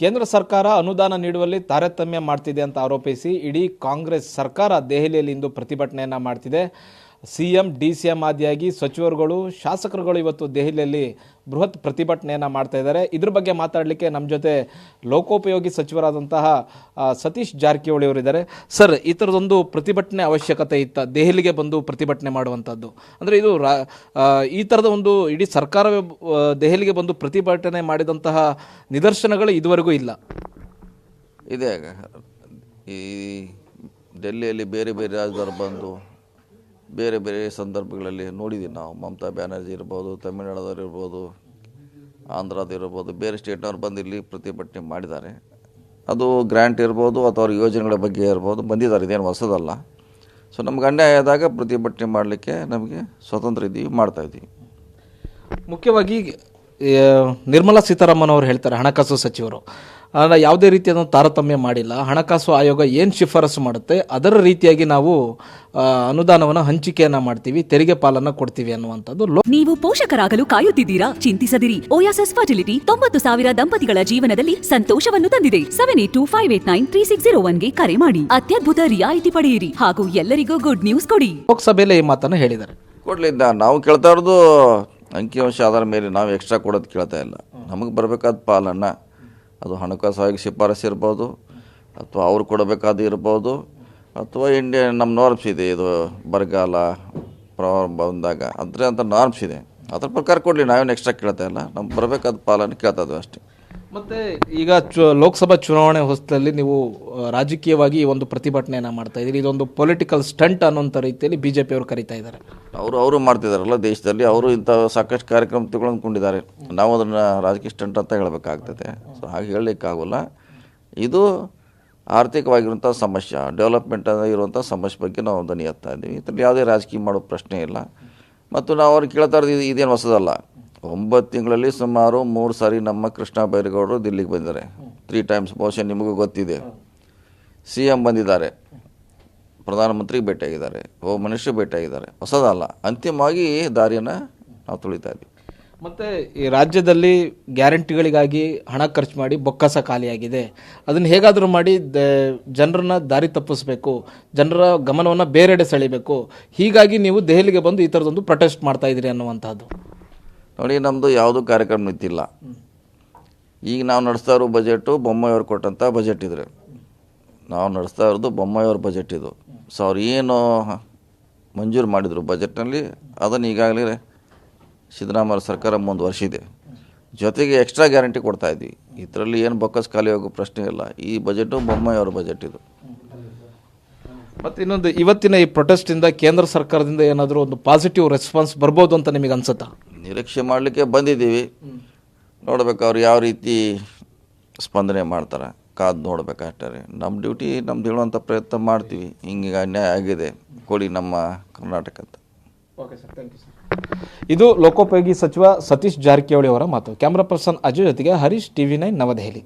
ಕೇಂದ್ರ ಸರ್ಕಾರ ಅನುದಾನ ನೀಡುವಲ್ಲಿ ತಾರತಮ್ಯ ಮಾಡ್ತಿದೆ ಅಂತ ಆರೋಪಿಸಿ ಇಡೀ ಕಾಂಗ್ರೆಸ್ ಸರ್ಕಾರ ದೆಹಲಿಯಲ್ಲಿ ಇಂದು ಪ್ರತಿಭಟನೆಯನ್ನು ಮಾಡ್ತಿದೆ. ಸಿಎಂ, ಡಿ ಸಿ ಎಂ ಆದಿಯಾಗಿ ಸಚಿವರುಗಳು, ಶಾಸಕರುಗಳು ಇವತ್ತು ದೆಹಲಿಯಲ್ಲಿ ಬೃಹತ್ ಪ್ರತಿಭಟನೆಯನ್ನು ಮಾಡ್ತಾ ಇದ್ದಾರೆ. ಇದ್ರ ಬಗ್ಗೆ ಮಾತಾಡಲಿಕ್ಕೆ ನಮ್ಮ ಜೊತೆ ಲೋಕೋಪಯೋಗಿ ಸಚಿವರಾದಂತಹ ಸತೀಶ್ ಜಾರಕಿಹೊಳಿ ಅವರಿದ್ದಾರೆ ಸರ್, ಈ ಥರದೊಂದು ಪ್ರತಿಭಟನೆ ಅವಶ್ಯಕತೆ ಇತ್ತ? ದೆಹಲಿಗೆ ಬಂದು ಪ್ರತಿಭಟನೆ ಮಾಡುವಂಥದ್ದು ಅಂದರೆ ಇದು ರಾ ಈ ಥರದ ಒಂದು ಇಡೀ ಸರ್ಕಾರವೇ ದೆಹಲಿಗೆ ಬಂದು ಪ್ರತಿಭಟನೆ ಮಾಡಿದಂತಹ ನಿದರ್ಶನಗಳು ಇದುವರೆಗೂ ಇಲ್ಲ. ಇದೆ. ಈ ಡೆಲ್ಲಿಯಲ್ಲಿ ಬೇರೆ ಬೇರೆ ರಾಜ್ಯದವರು ಬಂದು ಬೇರೆ ಬೇರೆ ಸಂದರ್ಭಗಳಲ್ಲಿ ನೋಡಿದ್ದೀವಿ ನಾವು. ಮಮತಾ ಬ್ಯಾನರ್ಜಿ ಇರ್ಬೋದು, ತಮಿಳ್ನಾಡದವ್ರು ಇರ್ಬೋದು ಆಂಧ್ರದ ಇರ್ಬೋದು, ಬೇರೆ ಸ್ಟೇಟ್ನವ್ರು ಬಂದು ಇಲ್ಲಿ ಪ್ರತಿಭಟನೆ ಮಾಡಿದ್ದಾರೆ. ಅದು ಗ್ರ್ಯಾಂಟ್ ಇರ್ಬೋದು ಅಥವಾ ಅವ್ರ ಯೋಜನೆಗಳ ಬಗ್ಗೆ ಇರ್ಬೋದು, ಬಂದಿದ್ದಾರೆ. ಇದೇನು ಹೊಸದಲ್ಲ. ಸೊ ನಮ್ಗೆ ಅನ್ಯಾಯ ಆದಾಗ ಪ್ರತಿಭಟನೆ ಮಾಡಲಿಕ್ಕೆ ನಮಗೆ ಸ್ವತಂತ್ರ ಇದ್ದೀವಿ ಮಾಡ್ತಾ ಇದ್ದೀವಿ ಮುಖ್ಯವಾಗಿ ನಿರ್ಮಲಾ ಸೀತಾರಾಮನ್ ಅವರು ಹೇಳ್ತಾರೆ, ಹಣಕಾಸು ಸಚಿವರು. ಯಾವುದೇ ರೀತಿಯಾದ ತಾರತಮ್ಯ ಮಾಡಿಲ್ಲ. ಹಣಕಾಸು ಆಯೋಗ ಏನು ಶಿಫಾರಸು ಮಾಡುತ್ತೆ ಅದರ ರೀತಿಯಾಗಿ ನಾವು ಅನುದಾನವನ್ನು ಹಂಚಿಕೆಯನ್ನ ಮಾಡ್ತೀವಿ ತೆರಿಗೆ ಪಾಲನ್ನ ಕೊಡ್ತೀವಿ ಅನ್ನುವಂಥದ್ದು ಲೋ ನೀವು ಪೋಷಕರಾಗಲು ಕಾಯುತ್ತಿದ್ದೀರಾ? ಚಿಂತಿಸದಿರಿ. ಓಯಾಸಸ್ ಫರ್ಟಿಲಿಟಿ ತೊಂಬತ್ತು ಸಾವಿರ ದಂಪತಿಗಳ ಜೀವನದಲ್ಲಿ ಸಂತೋಷವನ್ನು ತಂದಿದೆ. Seven eight two five eight nine three six zero ಒನ್ಗೆ ಕರೆ ಮಾಡಿ. ಅತ್ಯದ್ಭುತ ರಿಯಾಯಿತಿ ಪಡೆಯಿರಿ ಹಾಗೂ ಎಲ್ಲರಿಗೂ ಗುಡ್ ನ್ಯೂಸ್ ಕೊಡಿ. ಲೋಕಸಭೆಯಲ್ಲಿ ಈ ಮಾತನ್ನು ಹೇಳಿದ್ದಾರೆ. ಕೊಡಲಿಲ್ಲ ನಾವು ಕೇಳ್ತಾ ಇರೋದು ಅಂಕಿಅಂಶ ಆಧಾರ ಮೇಲೆ ನಾವು ಎಕ್ಸ್ಟ್ರಾ ಕೊಡೋದು ಕೇಳ್ತಾ ಇಲ್ಲ. ನಮಗೆ ಬರಬೇಕಾದ ಪಾಲನ್ನು ಅದು ಹಣಕಾಸು ಆಯೋಗ ಶಿಫಾರಸು ಇರ್ಬೋದು, ಅಥವಾ ಅವ್ರು ಕೊಡಬೇಕಾದ ಇರ್ಬೋದು, ಅಥವಾ ಇಂಡಿಯಾ ನಮ್ಮ ನಾರ್ಮ್ಸ್ ಇದೆ, ಇದು ಬರಗಾಲ ಪ್ರವಾಹ ಬಂದಾಗ. ಅಂದರೆ ಅಂತ ನಾರ್ಮ್ಸ್ ಇದೆ. ಅದ್ರ ಪ್ರಕಾರ ಕೊಡಲಿ, ನಾವೇನು ಎಕ್ಸ್ಟ್ರಾ ಕೇಳ್ತಾ ಇಲ್ಲ. ನಮ್ಗೆ ಬರಬೇಕಾದ ಪಾಲನೆ ಕೇಳ್ತಾ ಇದ್ದೀವಿ ಅಷ್ಟೇ. ಮತ್ತೆ ಈಗ ಲೋಕಸಭಾ ಚುನಾವಣೆ ಹೊಸದಲ್ಲಿ ನೀವು ರಾಜಕೀಯವಾಗಿ ಈ ಒಂದು ಪ್ರತಿಭಟನೆಯನ್ನ ಮಾಡ್ತಾ ಇದ್ದೀರಿ. ಇದೊಂದು ಪೊಲಿಟಿಕಲ್ ಸ್ಟಂಟ್ ಅನ್ನೋಂಥ ರೀತಿಯಲ್ಲಿ ಬಿಜೆಪಿ ಅವರು ಕರಿತಾ ಇದ್ದಾರೆ. ಅವರು ಅವರು ಮಾಡ್ತಿದ್ದಾರಲ್ಲ ದೇಶದಲ್ಲಿ. ಅವರು ಇಂಥ ಸಾಕಷ್ಟು ಕಾರ್ಯಕ್ರಮ ತಗೊಂಡ್ಕೊಂಡಿದ್ದಾರೆ ನಾವು ಅದನ್ನು ರಾಜಕೀಯ ಸ್ಟಂಟ್ ಅಂತ ಹೇಳಬೇಕಾಗ್ತದೆ. ಸೊ ಹಾಗೆ ಹೇಳಲಿಕ್ಕಾಗಲ್ಲ. ಇದು ಆರ್ಥಿಕವಾಗಿರುವಂಥ ಸಮಸ್ಯೆ. ಡೆವಲಪ್ಮೆಂಟ್ ಇರುವಂಥ ಸಮಸ್ಯೆ ಬಗ್ಗೆ ನಾವು ಧ್ವನಿ ಎತ್ತಾ ಇದ್ದೀವಿ ಇದರಲ್ಲಿ ಯಾವುದೇ ರಾಜಕೀಯ ಮಾಡೋ ಪ್ರಶ್ನೆ ಇಲ್ಲ. ಮತ್ತು ನಾವು ಅವ್ರಿಗೆ ಕೇಳ್ತಾ ಇರೋದು ಇದು- ಇದೇನು ಹೊಸದಲ್ಲ. ಒಂಬತ್ತು ತಿಂಗಳಲ್ಲಿ ಸುಮಾರು ಮೂರು ಸಾರಿ ನಮ್ಮ ಕೃಷ್ಣ ಬೈರೇಗೌಡರು ದಿಲ್ಲಿಗೆ ಬಂದಿದ್ದಾರೆ. ತ್ರೀ ಟೈಮ್ಸ್ ಬಹುಶಃ ನಿಮಗೂ ಗೊತ್ತಿದೆ. ಸಿ ಎಂ ಬಂದಿದ್ದಾರೆ. ಪ್ರಧಾನಮಂತ್ರಿ ಭೇಟಿಯಾಗಿದ್ದಾರೆ. ಓ ಮನುಷ್ಯರು ಭೇಟಿಯಾಗಿದ್ದಾರೆ. ಹೊಸದಲ್ಲ. ಅಂತಿಮವಾಗಿ ದಾರಿಯನ್ನು ನಾವು ತುಳಿತಾ ಇದ್ದೀವಿ. ಮತ್ತೆ ಈ ರಾಜ್ಯದಲ್ಲಿ ಗ್ಯಾರಂಟಿಗಳಿಗಾಗಿ ಹಣ ಖರ್ಚು ಮಾಡಿ ಬೊಕ್ಕಸ ಖಾಲಿಯಾಗಿದೆ. ಅದನ್ನು ಹೇಗಾದರೂ ಮಾಡಿ ದ- ಜನರನ್ನ ದಾರಿ ತಪ್ಪಿಸ್ಬೇಕು. ಜನರ ಗಮನವನ್ನು ಬೇರೆಡೆ ಸೆಳಿಬೇಕು. ಹೀಗಾಗಿ ನೀವು ದೆಹಲಿಗೆ ಬಂದು ಈ ಥರದೊಂದು ಪ್ರೊಟೆಸ್ಟ್ ಮಾಡ್ತಾ ಇದ್ದೀರಿ ಅನ್ನುವಂಥದ್ದು ನೋಡಿ ನಮ್ಮದು ಯಾವುದೂ ಕಾರ್ಯಕ್ರಮ ನಿಂತಿಲ್ಲ ಈಗ ನಾವು ನಡೆಸ್ತಾ ಇರೋ ಬಜೆಟು ಬೊಮ್ಮಾಯಿಯವ್ರು ಕೊಟ್ಟಂಥ ಬಜೆಟ್ ಇದ್ರೆ. ನಾವು ನಡೆಸ್ತಾ ಇರೋದು ಬೊಮ್ಮಾಯಿಯವ್ರ ಬಜೆಟ್ ಇದು. ಸೊ ಅವ್ರು ಏನು ಮಂಜೂರು ಮಾಡಿದರು ಬಜೆಟ್ನಲ್ಲಿ, ಅದನ್ನು ಈಗಾಗಲೇ ಸಿದ್ದರಾಮಯ್ಯ ಸರ್ಕಾರ ಮುಂದುವರಿಸಿದೆ ಜೊತೆಗೆ ಎಕ್ಸ್ಟ್ರಾ ಗ್ಯಾರಂಟಿ ಕೊಡ್ತಾ ಇದ್ವಿ. ಇದರಲ್ಲಿ ಏನು ಬೊಕ್ಕಸ್ ಖಾಲಿ ಹೋಗೋ ಪ್ರಶ್ನೆ ಇಲ್ಲ. ಈ ಬಜೆಟು ಬೊಮ್ಮಾಯಿಯವ್ರ ಬಜೆಟ್ ಇದು. ಮತ್ತು ಇನ್ನೊಂದು, ಇವತ್ತಿನ ಈ ಪ್ರೊಟೆಸ್ಟಿಂದ ಕೇಂದ್ರ ಸರ್ಕಾರದಿಂದ ಏನಾದರೂ ಒಂದು ಪಾಸಿಟಿವ್ ರೆಸ್ಪಾನ್ಸ್ ಬರ್ಬೋದು ಅಂತ ನಿಮಗೆ ಅನ್ಸುತ್ತಾ? ನಿರೀಕ್ಷೆ ಮಾಡಲಿಕ್ಕೆ ಬಂದಿದ್ದೀವಿ. ನೋಡ್ಬೇಕು ಅವ್ರು ಯಾವ ರೀತಿ ಸ್ಪಂದನೆ ಮಾಡ್ತಾರೆ. ಕಾದು ನೋಡ್ಬೇಕಷ್ಟೇ ನಮ್ಮ ಡ್ಯೂಟಿ ನಮ್ದು ಹೇಳುವಂಥ ಪ್ರಯತ್ನ ಮಾಡ್ತೀವಿ. ಹಿಂಗೆ ಅನ್ಯಾಯ ಆಗಿದೆ. ಕೊಡಿ ನಮ್ಮ ಕರ್ನಾಟಕ ಅಂತ. ಇದು ಲೋಕೋಪಯೋಗಿ ಸಚಿವ ಸತೀಶ್ ಜಾರಕಿಹೊಳಿ ಅವರ ಮಾತು. ಕ್ಯಾಮ್ರಾ ಪರ್ಸನ್ ಅಜಯ್ ಜೊತೆಗೆ ಹರೀಶ್ ಟಿವಿ ನೈನ್ ನವದೆಹಲಿ.